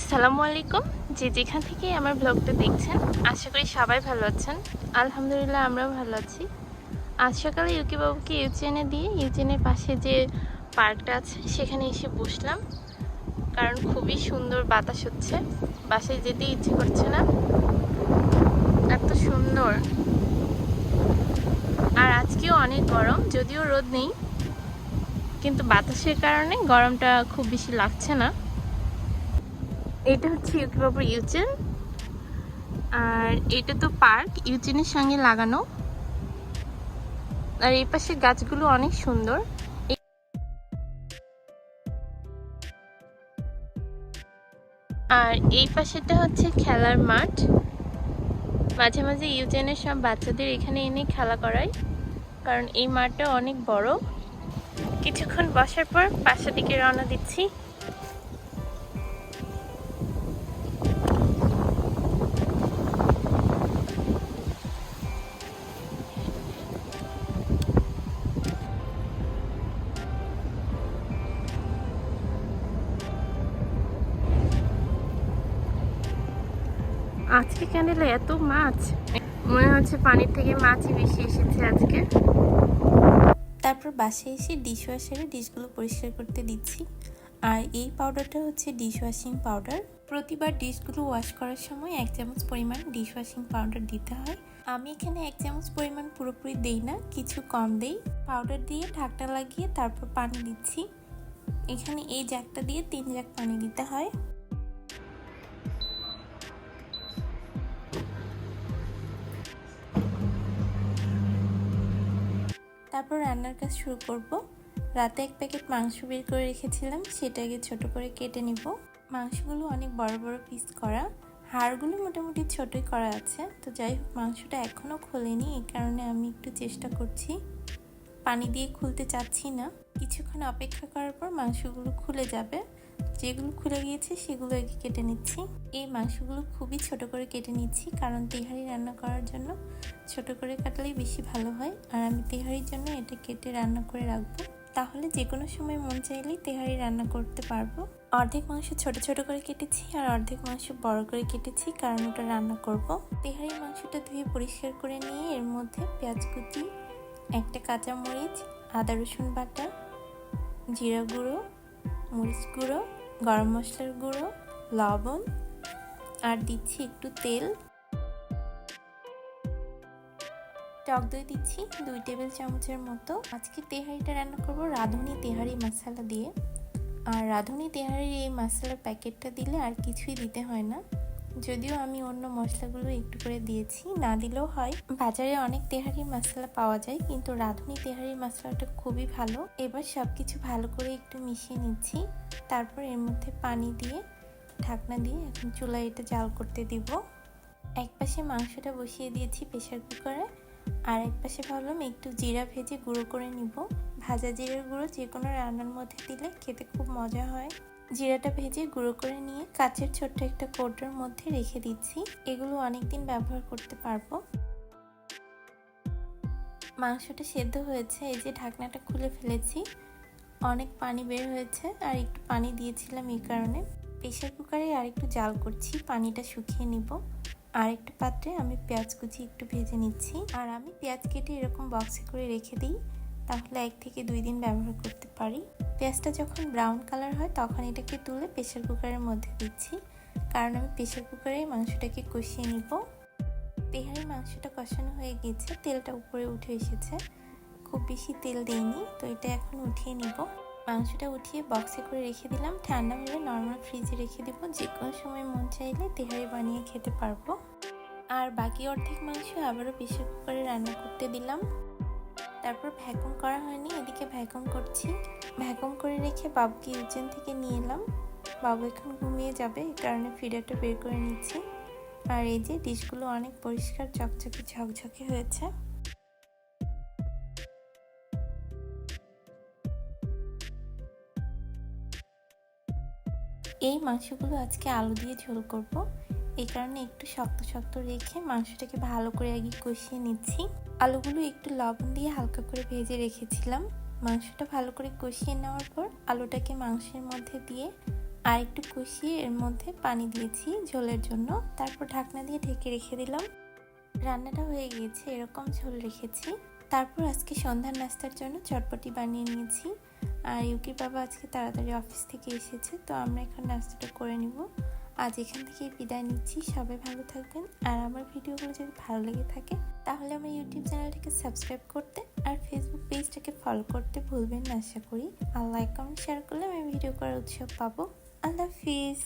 আসসালামু আলাইকুম। যে যেখান থেকে আমার ব্লগটা দেখছেন, আশা করি সবাই ভালো আছেন। আলহামদুলিল্লাহ, আমরাও ভালো আছি। আজ সকালে ইউকি বাবুকে ইউচেনে দিয়ে ইউচেনের পাশে যে পার্কটা আছে, সেখানে এসে বসলাম। কারণ খুবই সুন্দর বাতাস হচ্ছে। বাসায় যেতে ইচ্ছে করছে না। এত সুন্দর। আর আজকেও অনেক গরম, যদিও রোদ নেই। কিন্তু বাতাসের কারণে গরমটা খুব বেশি লাগছে না। এটা হচ্ছে ইউকিবাবুর ইউচেন আর এটা তো পার্ক ইউচেনের সঙ্গে লাগানো। আর এই পাশে গাছগুলো অনেক সুন্দর। আর এই পাশেটা হচ্ছে খেলার মাঠ। মাঝে মাঝে ইউজেনের সব বাচ্চাদের এখানে এনে খেলা করায় কারণ এই মাঠটা অনেক বড়। কিছুক্ষণ বসার পর বাসা দিকে রওনা দিচ্ছি। আজকে ক্যান্ডেলে এত মাছ? মনে হচ্ছে পানির থেকে মাছই বেশি এসেছে আজকে। তারপর বাসায় এসে ডিশ ওয়াশারে ডিশগুলো পরিষ্কার করতে দিচ্ছি। আর এই পাউডারটা হচ্ছে ডিশ ওয়াশিং পাউডার প্রতিবার ডিশগুলো ওয়াশ করার সময় এক চামচ পরিমাণ ডিশ ওয়াশিং পাউডার দিতে হয়। আমি এখানে এক চামচ পরিমাণ পুরোপুরি দেই না, কিছু কম দেই। পাউডার দিয়ে ঢাকটা লাগিয়ে তারপর পানি দিচ্ছি। এখানে এই জ্যাকটা দিয়ে তিন জ্যাক পানি দিতে হয়। তারপর রান্নার কাজ শুরু করব। রাতে এক প্যাকেট মাংস বের করে রেখেছিলাম, সেটাকে ছোট করে কেটে নিব। মাংসগুলো অনেক বড় বড় পিস করা। হাড়গুলো মোটামুটি ছোটই করা আছে। তো যাই হোক, মাংসটা এখনও খোলেনি, এই কারণে আমি একটু চেষ্টা করছি। পানি দিয়ে খুলতে চাচ্ছি না। কিছুক্ষণ অপেক্ষা করার পর মাংসগুলো খুলে যাবে। যেগুলো খুলে গিয়েছে, সেগুলো আগে কেটে নিচ্ছি। এই মাংসগুলো খুবই ছোট করে কেটে নিচ্ছি, কারণ তেহারি রান্না করার জন্য ছোট করে কাটলেই বেশি ভালো হয়। আর আমি তেহারির জন্য এটা কেটে রান্না করে রাখব। তাহলে যে কোনো সময় মন চাইলেই তেহারি রান্না করতে পারব। অর্ধেক মাংস ছোট ছোট করে কেটেছি আর অর্ধেক মাংস বড় করে কেটেছি, কারণ ওটা রান্না করব। তেহারি মাংসটা ধুয়ে পরিষ্কার করে নিয়ে এর মধ্যে পেঁয়াজ কুচি, একটা কাঁচামরিচ, আদা রসুন বাটা, জিরা গুঁড়ো মরিচ গুঁড়ো, গরম মশলার গুঁড়ো, লবণ, আর দিচ্ছি একটু তেল। টক দই দিচ্ছি দুই টেবিল চামচের মতো। আজকে তেহারিটা রান্না করব রাঁধুনি তেহারি মশলা দিয়ে। আর রাঁধুনি তেহারির এই মশলার প্যাকেটটা দিলে আর কিছুই দিতে হয় না। যদিও আমি অন্য মশলাগুলো একটু করে দিয়েছি, না দিলেও হয়। বাজারে অনেক তেহারি মশলা পাওয়া যায়, কিন্তু রাঁধুনি তেহারি মশলাটা খুবই ভালো। এবার সব কিছু ভালো করে একটু মিশিয়ে নিচ্ছি। তারপর এর মধ্যে পানি দিয়ে, ঢাকনা দিয়ে এখন চুলায় এটা জাল করতে দিব। এক পাশে মাংসটা বসিয়ে দিয়েছি প্রেশার কুকারে, আর এক পাশে ভাবলাম একটু জিরা ভেজে গুঁড়ো করে নিব। ভাজা জিরার গুঁড়ো যে কোনো রান্নার মধ্যে দিলে খেতে খুব মজা হয়। জিরাটা ভেজে গুঁড়ো করে নিয়ে কাচের ছোট্ট একটা কৌটোর মধ্যে রেখে দিচ্ছি। এগুলো অনেকদিন ব্যবহার করতে পারব। মাংসটা সেদ্ধ হয়েছে, এই যে ঢাকনাটা খুলে ফেলেছি। অনেক পানি বের হয়েছে আর একটু পানি দিয়েছিলাম এই কারণে। প্রেশার কুকারে আর একটু জাল করছি, পানিটা শুকিয়ে নিব। আর একটা পাত্রে আমি পেঁয়াজ কুচি একটু ভেজে নিচ্ছি। আর আমি পেঁয়াজ কেটে এরকম বক্সে করে রেখে দিই। তাহলে এক থেকে দুই দিন ব্যবহার করতে পারি। পেঁয়াজটা যখন ব্রাউন কালার হয়, তখন এটাকে তুলে প্রেশার কুকারের মধ্যে দিচ্ছি। কারণ আমি প্রেশার কুকারে মাংসটাকে কষিয়ে নিব। তেহারি মাংসটা কষানো হয়ে গিয়েছে তেলটা উপরে উঠে এসেছে। খুব বেশি তেল দেইনি, তো এটা এখন উঠিয়ে নিব। মাংসটা উঠিয়ে বক্সে করে রেখে দিলাম। ঠান্ডা হলে নর্মাল ফ্রিজে রেখে দিব। যে কোনো সময় মন চাইলে তেহারি বানিয়ে খেতে পারব। আর বাকি অর্ধেক মাংস আবারও প্রেশার কুকারে রান্না করতে দিলাম। তারপর ভ্যাকুম করা হয়নি, এদিকে ভ্যাকুম করছি। ভ্যাকুম করে রেখে বাবুকে ইউজেন থেকে নিয়ে এলাম। বাবু এখন ঘুমিয়ে যাবে, এই কারণে ফিডারটা বের করে নিচ্ছি। আর এই যে ডিশগুলো অনেক পরিষ্কার, চকচকে, ঝকঝকে হয়েছে। এই মাংসগুলো আজকে আলু দিয়ে ঝোল করব। এই কারণে একটু শক্ত শক্ত রেখে মাংসটাকে ভালো করে আগে কষিয়ে নিচ্ছি। আলুগুলো একটু লবণ দিয়ে হালকা করে ভেজে রেখেছিলাম। মাংসটা ভালো করে কষিয়ে নেওয়ার পর আলুটাকে মাংসের মধ্যে দিয়ে আর একটু কষিয়ে এর মধ্যে পানি দিয়েছি ঝোলের জন্য। তারপর ঢাকনা দিয়ে ঢেকে রেখে দিলাম। রান্নাটা হয়ে গিয়েছে, এরকম ঝোল রেখেছি। তারপর আজকে সন্ধ্যার নাস্তার জন্য চটপটি বানিয়ে নিয়েছি। আর ইউকির বাবা আজকে তাড়াতাড়ি অফিস থেকে এসেছে, তো আমরা এখন নাস্তাটা করে নিব। আজ এখান থেকে বিদায় নিচ্ছি। সবাই ভালো থাকবেন। আর আমার ভিডিওগুলো যদি ভালো লেগে থাকে, তাহলে আমার ইউটিউব চ্যানেলটাকে সাবস্ক্রাইব করতে আর ফেসবুক পেজটাকে ফলো করতে ভুলবেন না, আশা করি। আর লাইক কমেন্ট শেয়ার করলে আমি ভিডিও করার উৎসব পাবো। আল্লাহ হাফিজ।